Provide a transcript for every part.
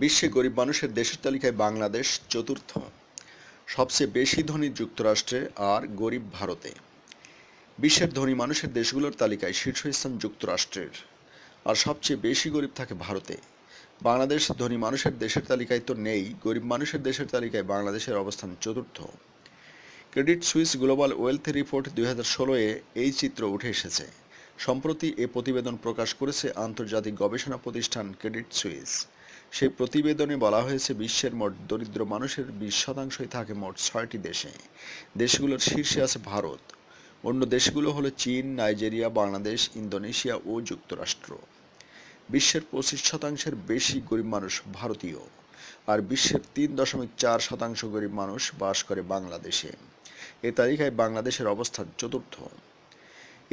বিশ্বে গরিব মানুষের দেশের তালিকায় বাংলাদেশ চতুর্থ। সবচেয়ে বেশি ধনী যুক্তরাষ্ট্রে আর গরিব ভারতে। বিশ্বের ধনী মানুষের দেশগুলোর তালিকায় শীর্ষস্থান যুক্তরাষ্ট্রের। আর সবচেয়ে বেশি গরিব থাকে ভারতে। বাংলাদেশ ধনী মানুষের দেশের তালিকায় তো নেই, গরিব মানুষের দেশের তালিকায় বাংলাদেশের অবস্থান চতুর্থ। Credit Suisse global wealth report দুই হাজার ষোলোয় এই চিত্র উঠে এসেছে। সম্প্রতি এ প্রতিবেদন প্রকাশ করেছে আন্তর্জাতিক গবেষণা প্রতিষ্ঠান ক্রেডিট সুইস। সেই প্রতিবেদনে বলা হয়েছে, বিশ্বের মোট দরিদ্র মানুষের বিশ শতাংশই থাকে মোট ছয়টি দেশে। দেশগুলোর শীর্ষে আছে ভারত। অন্য দেশগুলো হলো চীন, নাইজেরিয়া, বাংলাদেশ, ইন্দোনেশিয়া ও যুক্তরাষ্ট্র। বিশ্বের পঁচিশ শতাংশের বেশি গরিব মানুষ ভারতীয়, আর বিশ্বের তিন দশমিক চার শতাংশ গরিব মানুষ বাস করে বাংলাদেশে। এ তালিকায় বাংলাদেশের অবস্থান চতুর্থ।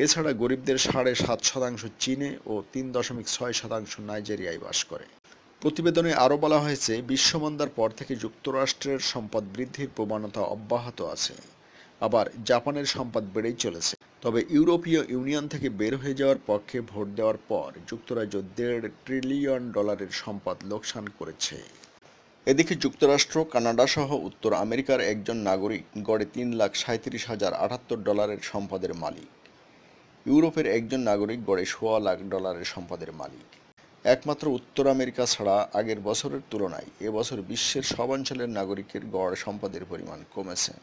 এছাড়া গরিবদের সাড়ে সাত শতাংশ চীনে ও তিন দশমিক ছয় শতাংশ নাইজেরিয়ায় বাস করে। প্রতিবেদনে আরও বলা হয়েছে, বিশ্বমন্দার পর থেকে যুক্তরাষ্ট্রের সম্পদ বৃদ্ধির প্রবণতা অব্যাহত আছে। আবার জাপানের সম্পদ বেড়েই চলেছে। তবে ইউরোপীয় ইউনিয়ন থেকে বের হয়ে যাওয়ার পক্ষে ভোট দেওয়ার পর যুক্তরাজ্য দেড় ট্রিলিয়ন ডলারের সম্পদ লোকসান করেছে। এদিকে যুক্তরাষ্ট্র, কানাডা সহ উত্তর আমেরিকার একজন নাগরিক গড়ে তিন লাখ সাঁত্রিশ হাজার আটাত্তর ডলারের সম্পদের মালিক। ইউরোপের একজন নাগরিক গড়ে সোয়া লাখ ডলারের সম্পদের মালিক। একমাত্র উত্তর আমেরিকা ছাড়া আগের বছরের তুলনায় এবছর বিশ্বের সব অঞ্চলের নাগরিকের গড় সম্পদের পরিমাণ কমেছে।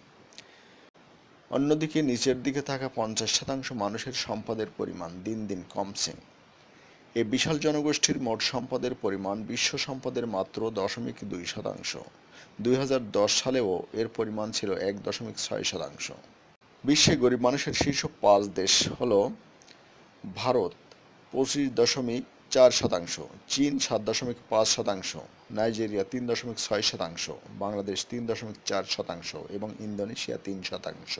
অন্যদিকে নিচের দিকে থাকা পঞ্চাশ শতাংশ মানুষের সম্পদের পরিমাণ দিন দিন কমছে। এ বিশাল জনগোষ্ঠীর মোট সম্পদের পরিমাণ বিশ্ব সম্পদের মাত্র দশমিক দুই শতাংশ। দুই হাজার দশ সালেও এর পরিমাণ ছিল এক দশমিক ছয় শতাংশ। বিশ্বে গরিব মানুষের শীর্ষ পাঁচ দেশ হল ভারত পঁচিশ দশমিক চার শতাংশ, চীন সাত দশমিক পাঁচ শতাংশ, নাইজেরিয়া তিন দশমিক ছয় শতাংশ, বাংলাদেশ তিন দশমিক চার শতাংশ এবং ইন্দোনেশিয়া তিন শতাংশ।